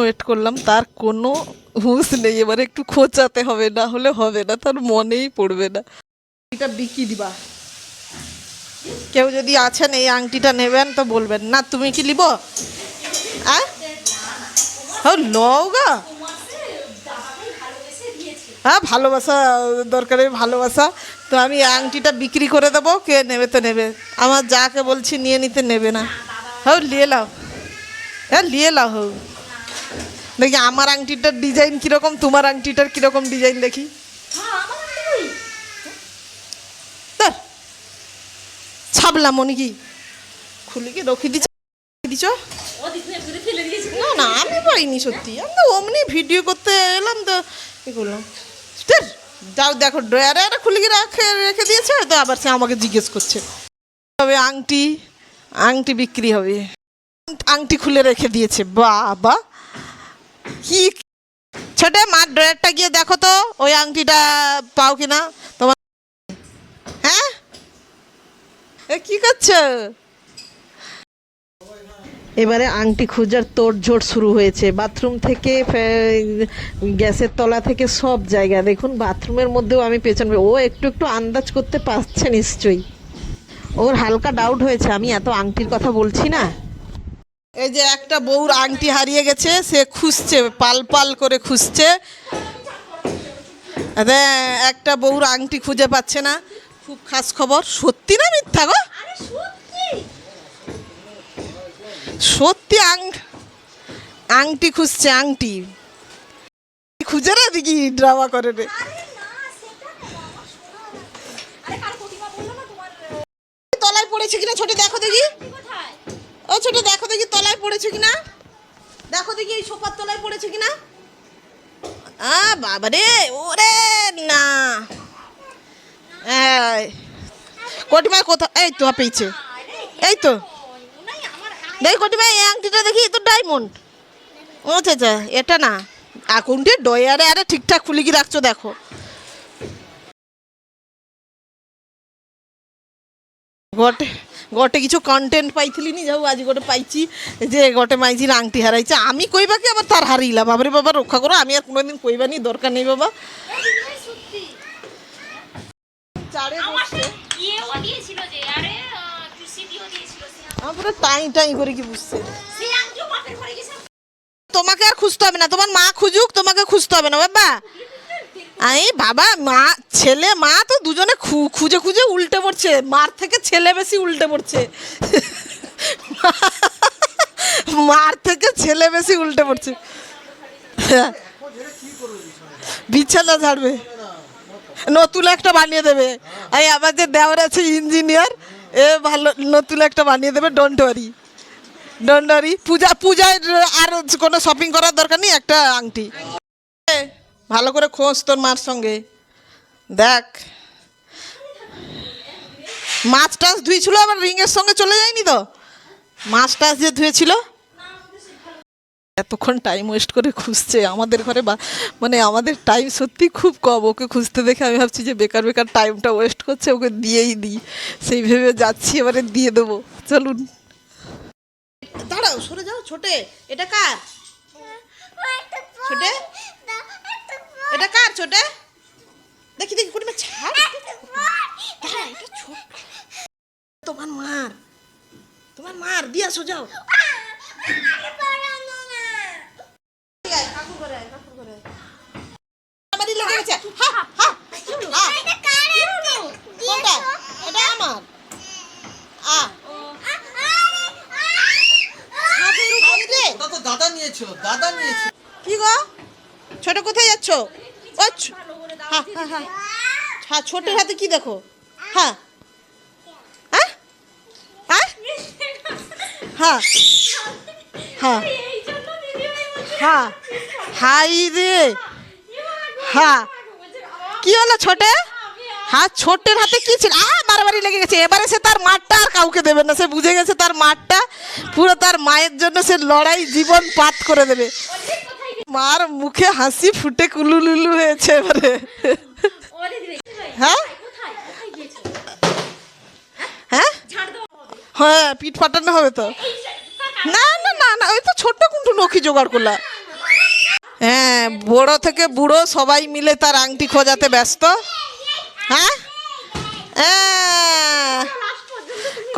Wait করলাম, তার কোনো হুঁশ নেই। এবারে একটু খোঁচাতে হবে, না হলে হবে না, তার মনেই পড়বে না। এটা বিকি দিবা। কেউ যদি আছেন, এই আংটিটা নেবেন তো বলবেন, না, তুমি কি নিব? হ্যাঁ হ্যাঁ ভালোবাসা দরকারে ভালোবাসা। তো আমি আংটিটা বিক্রি করে দেবো, কে নেবে তো নেবে। আমার যাকে বলছি, নিয়ে নিতে নেবে না। হ্যাঁ নিয়ে লাও হ্যাঁ নিয়ে লাও হো দেখি আমার আংটিটার ডিজাইন কীরকম তোমার আংটিটার কীরকম ডিজাইন দেখি। ধর। ছাবলা মনে কি? খুলে কি রখি দিছ? দিছ? না না আমি পাইনি সত্যি। আমি তো অমনি ভিডিও করতে এলাম তো কি করলাম? যাও দেখো ড্রয়ারে একটা খুলে রাখে রেখে দিয়েছে তো আবার সে আমাকে জিজ্ঞেস করছে। তবে আংটি আংটি বিক্রি হবে। আংটি খুলে রেখে দিয়েছে বাবা। কি? ছোটে মার ড্রয়ারটা গিয়ে দেখো তো, ওই আংটিটা পাও কিনা। তোমার হ্যাঁ? এ কি করছ? এবারে আংটি খোঁজার তোড়ঝোড় শুরু হয়েছে। বাথরুম থেকে গ্যাসের তলা থেকে সব জায়গা। দেখুন, বাথরুমের মধ্যেও আমি পেছন ও একটু একটু আন্দাজ করতে পারছে নিশ্চয়ই। ওর হালকা ডাউট হয়েছে। আমি এত আংটির কথা বলছি না। এই যে একটা বউর আংটি হারিয়ে গেছে সে খুঁজছে পাল পাল করে খুঁজছে। একটা বউর আংটি খুঁজে পাচ্ছে না। খুব খাস খবর। সত্যি না মিথ্যা গো? সত্যি। আং আংটি খুঁজছে আংটি। খুঁজে না দেখি ড্রামা করে রে। তলায় পড়েছে কিনা ছোট দেখো দেখি। ও ছোট, দেখো দেখি তলায় পড়েছে কিনা? দেখো দেখি এই সোফার তলায় পড়েছে কিনা? আ বাবা রে ওরে না। কটিমা কোথা এই তো পেয়েছে এই তো। দেখ কটিমা, এই আংটিটা দেখি তো ডায়মন্ড ও আচ্ছা আচ্ছা এটা না। আকুনটি ডয়ারে আরে ঠিকঠাক খুলে কি রাখছো দেখো। গটে গটে কিছু কন্টেন্ট পাইছিলি নি যাও আজ গোটে পাইছি যে গটে মাইজির আংটি হারাইছে। আমি কইবাকে আবার তার হারিলাম বাবারে বাবা রক্ষা করো আমি আর কোনোদিন কইবানি দরকার নেই বাবা। চারে আমার পুরো টাই টাই করে কি বুঝছে? তোমাকে আর খুঁজতে হবে না তোমার মা খুঁজুক তোমাকে খুঁজতে হবে না বাবা। এই বাবা, মা, ছেলে, মা তো দুজনে খুঁজে খুঁজে উল্টে পড়ছে। মার থেকে ছেলে বেশি উল্টে পড়ছে। মার থেকে ছেলে বেশি উল্টে পড়ছে। বিছানা ঝাড়বে। নতুন একটা বানিয়ে দেবে। এই আমার যে দেওয়ার আছে ইঞ্জিনিয়ার, এ ভালো, নতুন একটা বানিয়ে দেবে ডোন্ট ওয়ারি ডোন্ট ওয়ারি পূজা, পূজায় আর কোনো শপিং করার দরকার নেই, একটা আংটি। ভালো করে খোঁজ তোর মার সঙ্গে। দেখ। মাছ টাছ ধুয়েছিল আবার রিংয়ের সঙ্গে চলে যায়নি তো? মাছ টাছ যে ধুয়েছিল? এতক্ষণ টাইম ওয়েস্ট করে খুঁজছে আমাদের ঘরে বা মানে আমাদের টাইম সত্যি খুব কম। ওকে খুঁজতে দেখে আমি ভাবছি যে বেকার বেকার টাইমটা ওয়েস্ট করছে ওকে দিয়েই দিই। সেই ভেবে যাচ্ছি এবারে দিয়ে দেবো। চলুন। দাঁড়াও সরে যাও ছোটে। এটা কার? ছোটে? এটা কার ছোটে? দেখি দেখি কোনটা ছাড়। এটা ছোট। তোমার মার। তোমার মার দিয়ে তো দাদা নিয়েছিল দাদা নিয়েছিল কি গো? ছোট কোথায় যাচ্ছ? হ্যাঁ হ্যাঁ ছোটের হাতে কি দেখো? হ্যাঁ হ্যাঁ হ্যাঁ হ্যাঁ হাই রে। হ্যাঁ কি হলো ছোটে? হ্যাঁ ছোটের হাতে কি ছিল? আ মারামারি লেগে গেছে। এবারে সে তার মাঠটা আর কাউকে দেবে না। সে বুঝে গেছে তার মাঠটা পুরো তার মায়ের জন্য সে লড়াই, জীবন পাত করে দেবে। মার মুখে হাসি ফুটে কুলুলুলু হয়েছে এবারে। হ্যাঁ? হ্যাঁ? হ্যাঁ পিঠ ফাটানো হবে তো। না না না না, ওই তো ছোট্ট কুন্টু নখি জোগাড় করলা। হ্যাঁ বড় থেকে বুড়ো সবাই মিলে তার আংটি খোঁজাতে ব্যস্ত। হ্যাঁ? হ্যাঁ।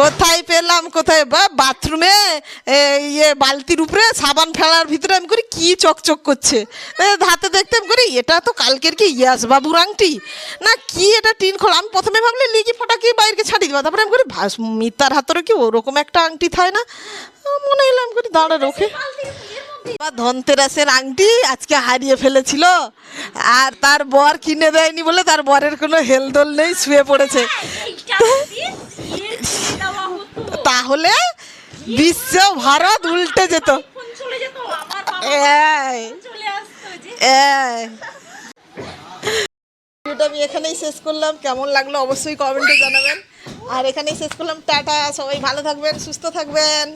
কোথায় পেলাম, কোথায়? বা বাথরুমে ইয়ে বালতির উপরে সাবান ফেলার ভিতরে আমি করি, কি চকচক করছে? হাতে দেখতে আমি করি, এটা তো কালকের কি ইয়াস বাবুর আংটি? না, কি এটা টিন খোল? আমি প্রথমে ভাবলি লিগি ফটাকি বাইরকে ছাড়িয়ে দেবো? তারপরে আমি করি মিতার হাতেরও কি ওরকম একটা আংটি থাকে না? মনে হলো আমি করি, দাঁড়া রোখে। বা ধনতেরাসের আংটি আজকে হারিয়ে ফেলেছিল, আর তার বর কিনে দেয়নি বলে তার বরের কোনো হেলদোল নেই, শুয়ে পড়েছে। তাহলে বিশ্ব ভারত উল্টে যেত। আমি এখানেই শেষ করলাম। কেমন লাগল অবশ্যই কমেন্টে জানাবেন। আর এখানেই শেষ করলাম। টাটা, সবাই ভালো থাকবেন, সুস্থ থাকবেন।